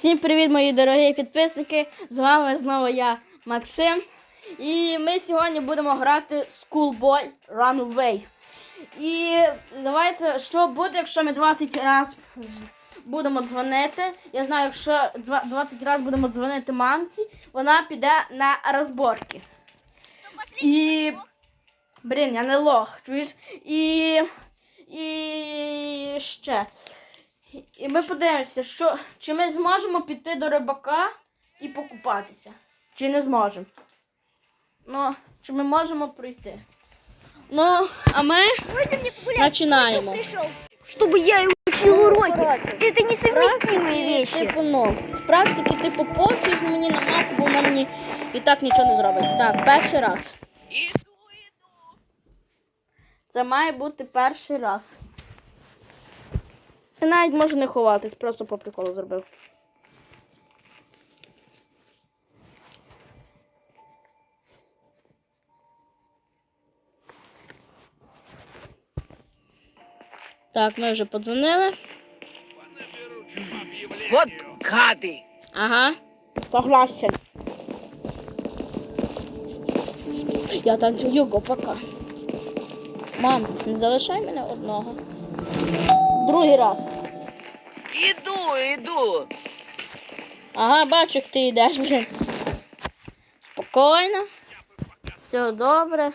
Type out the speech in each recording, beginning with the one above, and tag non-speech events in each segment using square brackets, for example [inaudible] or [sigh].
Всім привіт, мої дорогі підписники! З вами знову я, Максим. І ми сьогодні будемо грати Schoolboy Runaway. І давайте, що буде, якщо ми 20 разів будемо дзвонити. Я знаю, якщо 20 разів будемо дзвонити мамці, вона піде на розборки. І. Блін, я не лох, чуєш? І. І ще. І ми подивимося, що, чи ми зможемо піти до рибака і покупатися. Чи не зможемо. Ну, чи ми можемо пройти. Ну, а ми Можно мне погулять? починаємо. Пришел, чтобы я и учил уроки. Короче, Это несовместимые Практики, вещи. Типу, ну, з практики, типу, пофіг мені на мапу, бо вона мені і так нічого не зробить. Так, перший раз. Іду, іду. Це має бути перший раз. Ти навіть може не ховатись, просто по приколу зробив. Так, ми вже подзвонили. Вот гады. Ага, согласен. Я танцюю гопака. Мам, не залишай мене одного. Другий раз. Іду, іду. Ага, бачу, як ти йдеш, блін. Спокійно. Все добре.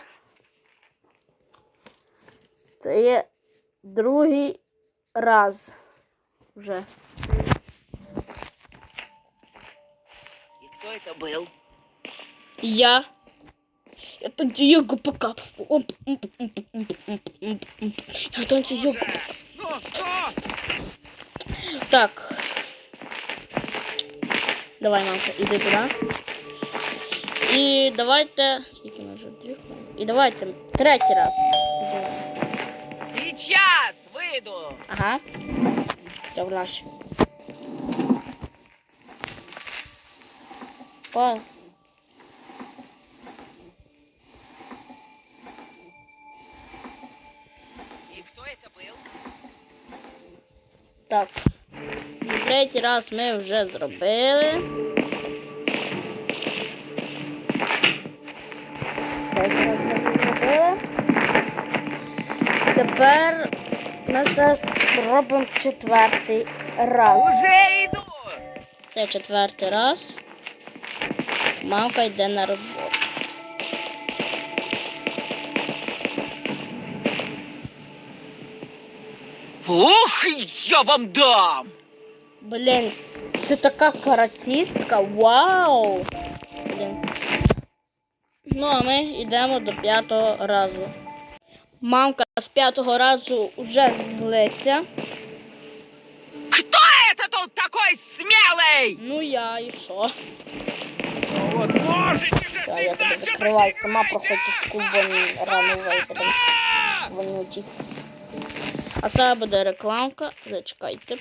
Це є другий раз. Вже. И кто это был? Я. Я танцюю гопака. Я танцюю гопака. Так. Давай, мамка, іди туди. І давайте. Скільки ми вже? Дві хвилини. І давайте третій раз. Сейчас выйду. Ага. Все, наш. По. Так. Третій раз ми вже зробили. Третій раз ми зробили. Тепер ми це зробимо четвертий раз. Уже иду. Це четвертий раз. Мамка йде на роботу. Ух, я вам дам. Блін, ти така каратістка. Вау! Блін. Ну, а ми йдемо до п'ятого разу. Мамка з п'ятого разу вже злиться. Кто это тут такой смелый? Ну я і що? Вот можете же Та, я всегда тебе что-то закриваю, сама проходь тут кубон рано вийти. [laughs] Вонючий. А це буде рекламка. Зачекайте.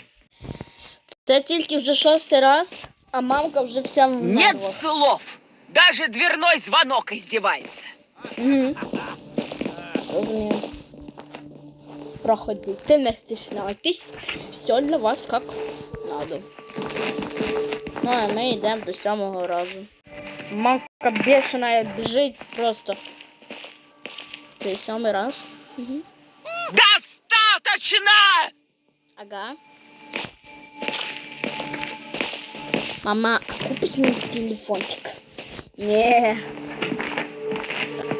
Це тільки вже шостий раз, а мамка вже вся в Нет слов. Даже дверной звонок издевается. Угу. Розумію. Проходи. Не стісняйтесь. Все для вас як надо. Ну, а ми йдемо до сьомого разу. Мамка бешеная біжить просто. Це сьомий раз. Угу. Достаточно! Ага. Мама, а купиш мені телефончик? Не. Так.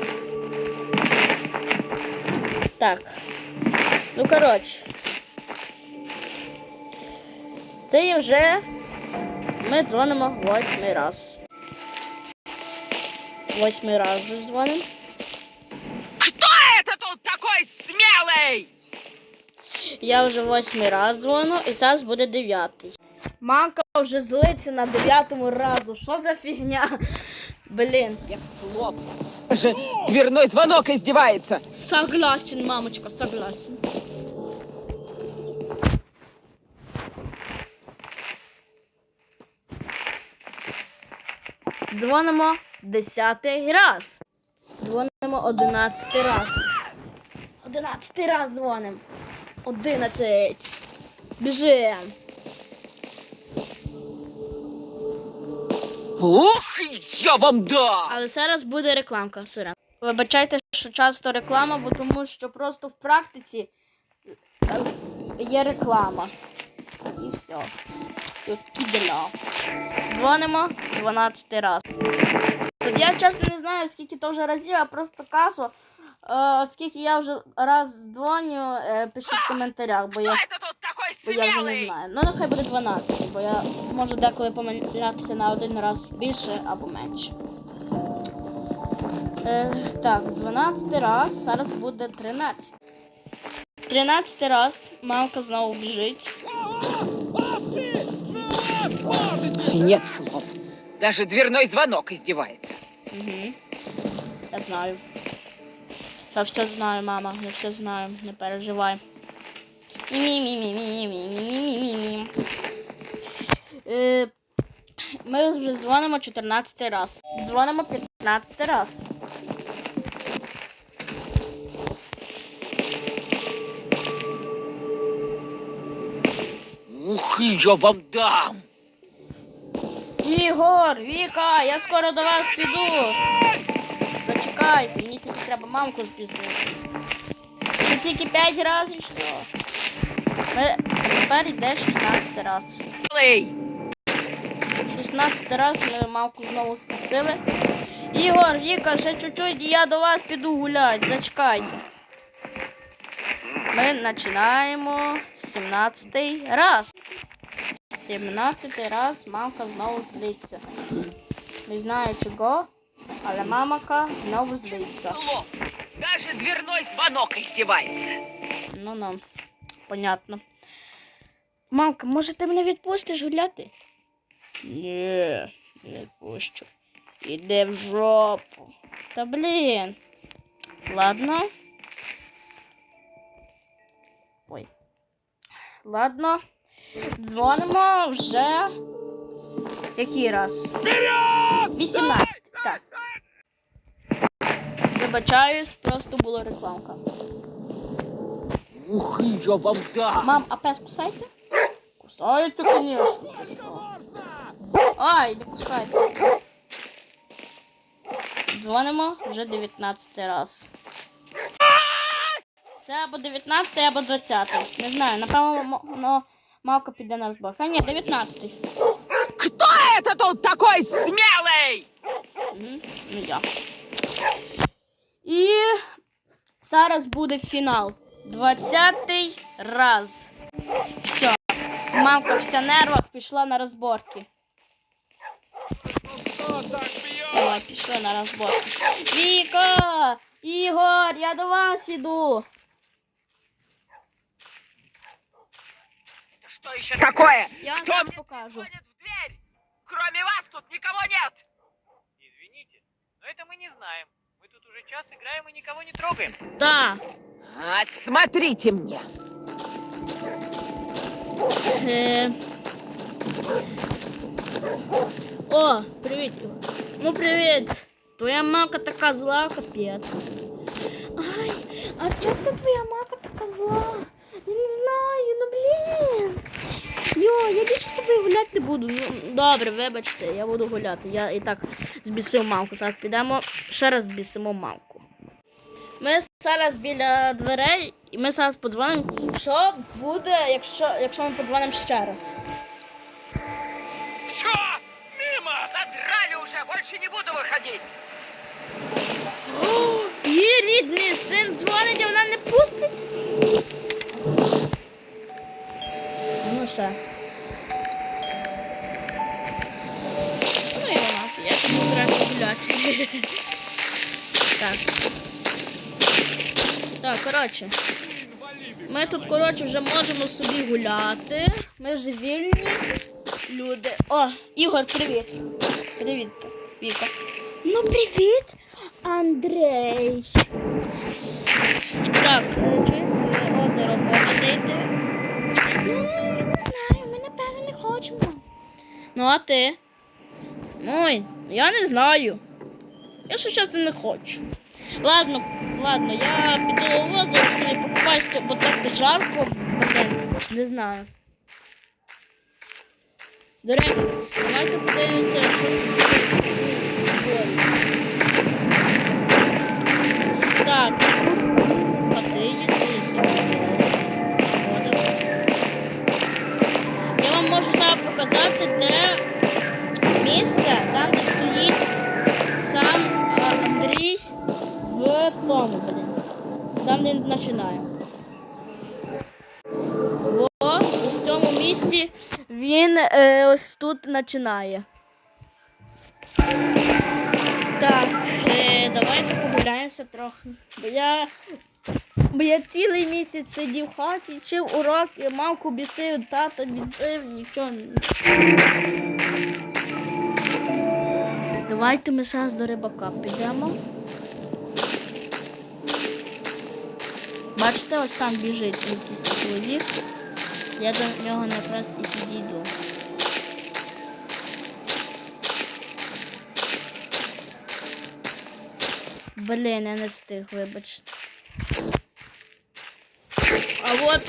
Так. Ну, коротше. Це є вже. Ми дзвонимо восьмий раз. Восьмий раз вже дзвонимо. Я вже восьмий раз дзвоню, і зараз буде дев'ятий. Мамка вже злиться на дев'ятому разу. Що за фігня? Блін. Нет слов. Даже дверной звонок издевается. Согласен, мамочка, согласен. Дзвонимо десятий раз. Дзвонимо одинадцятий раз. Одинадцятий раз дзвонимо. Одинадцять. Біжим. Ух, я вам дам! Але зараз буде рекламка. Сорян. Вибачайте, що часто реклама, бо тому що просто в практиці е, є реклама. І все. І от. Дзвонимо 12 раз. Я чесно не знаю, скільки то вже разів, я просто кажу. Е, скільки я вже раз дзвоню, е, пишіть в коментарях, бо Кто я, это тут такой бо я вже не смелый? знаю. Ну нехай буде 12, бо я можу деколи помилятися на один раз більше або менше. Е, так, 12 раз, зараз буде 13. 13 раз мамка знову біжить. Хлопцы! Нет! Можете! Нет слов. Даже дверной звонок издевается. Угу. Я знаю. Я все знаю, мама, я все знаю, не переживай. Мі-мі-мі-мі-мі-мі-мі-мі-мі. Е, Ми вже дзвонимо 14 раз. Дзвонимо 15 раз. Ух, я вам дам! Ігор, Віка, я скоро до вас піду. Зачекайте, мені тільки треба мамку спісити. Ще тільки 5 разів що? Ми тепер йде 16 раз. 16 раз ми мамку знову спісили. Ігор, Віка, ще чуть-чуть і я до вас піду гуляти. Зачекайте. Ми починаємо 17 раз. 17 раз мамка знову злиться. Не знаю чого, але мамака знову злиться. Даже дверной звонок издевается. Ну ну, понятно. Мамка, може ти мене відпустиш гуляти? Ні, не відпущу. Іди в жопу. Та блін. Ладно. Ой. Ладно. Дзвонимо вже. Який раз? 18. Так. Вибачаюсь, просто була рекламка. Ух, я вам дам! Мам, а пес кусається? Кусається, звісно. Ай, не кусається. Дзвонимо вже 19 раз. Це або 19, або 20. Не знаю, напевно, мавка піде на розбор. А ні, 19. Кто это тут такой смелый? Угу. Ну я. І зараз буде фінал. 20 раз. Все. Мамка вся в нервах пішла на розборки. Кто так бьет? Давай, пішли на розборки. Віка! Ігор, я до вас іду. Это что еще такое? Я Кто вам мне покажу. звонит в дверь? Кроме вас тут никого нет! Извините, но это мы не знаем. Мы тут уже час играем и никого не трогаем. Так. А, смотрите мне! Е... О, привіт. Ігор. Ну, привіт. Твоя мамка така зла, капець. Ай, а чого ти твоя мамка така зла? Я не знаю, ну блін. Йо, я більше з тобою гуляти не буду. Ну, добре, вибачте, я буду гуляти. Я і так збісив мамку. Зараз підемо, ще раз збісимо мамку. Ми зараз біля дверей, і ми зараз подзвонимо. Що буде, якщо, якщо ми подзвонимо ще раз? Все! Мимо! Задрали уже! Больше не буду выходить! Її рідний син дзвонить, а вона не пустить. Ну. Ну і вона. Я тут буду гуляти. Так. Так, коротше. Ми тут, коротше, вже можемо собі гуляти. Ми вже вільні люди. О, Ігор, привіт. Привіт, Віка. Ну, привіт, Андрей. Так, озеро хочете йти? Ну, не знаю, ми хочемо. Ну, а ти? Ой, я не знаю. Я ще чесно не хочу. Ладно, ладно, я піду в озеро собі покупаюся, бо так жарко, не знаю. До речі, давайте подивимося, що тут. Так, показати, де місце, там де стоїть сам Андрій в тому, блін. Там де він починає. Ось в цьому місці він е, ось тут починає. Так, е, давайте погуляємося трохи. Бо я, бо я цілий місяць сидів в хаті, вчив уроки, мамку бісив, тата бісив, нічого. Давайте ми зараз до рибака підемо. Бачите, ось там біжить якийсь чоловік. Я до нього якраз і підійду. Блін, я не встиг, вибачте. А от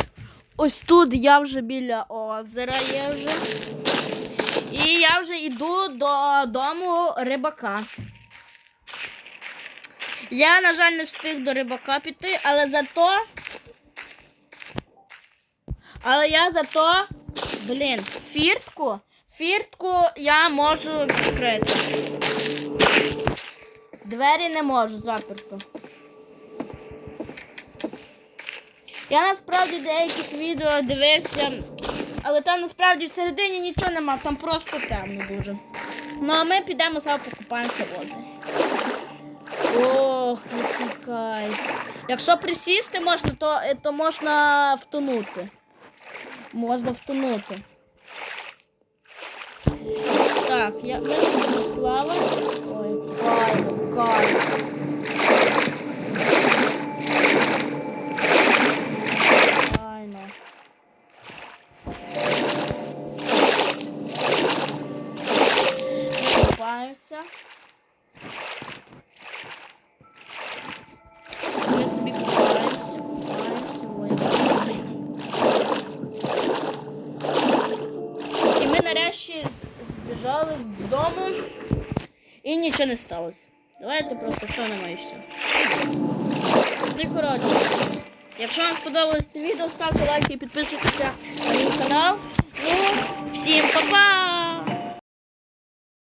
ось тут я вже біля озера є вже. І я вже йду до дому рибака. Я, на жаль, не встиг до рибака піти, але зато. Але я зато. Блін, фіртку. Фіртку я можу відкрити. Двері не можу заперто. Я насправді деяких відео дивився, але там насправді всередині нічого нема, там просто темно дуже. Ну а ми підемо зараз покупаємося в озері. Ох, який кайф. Якщо присісти можна, то, е, то можна втонути. Можна втонути. Так, я ми плаваємо. Ой, кайф, кайф. Нічого не сталося. Давайте просто що не маєшся. Ну коротше. Якщо вам сподобалось це відео, ставте лайки і підписуйтеся на мій канал. Ну, всім па-па!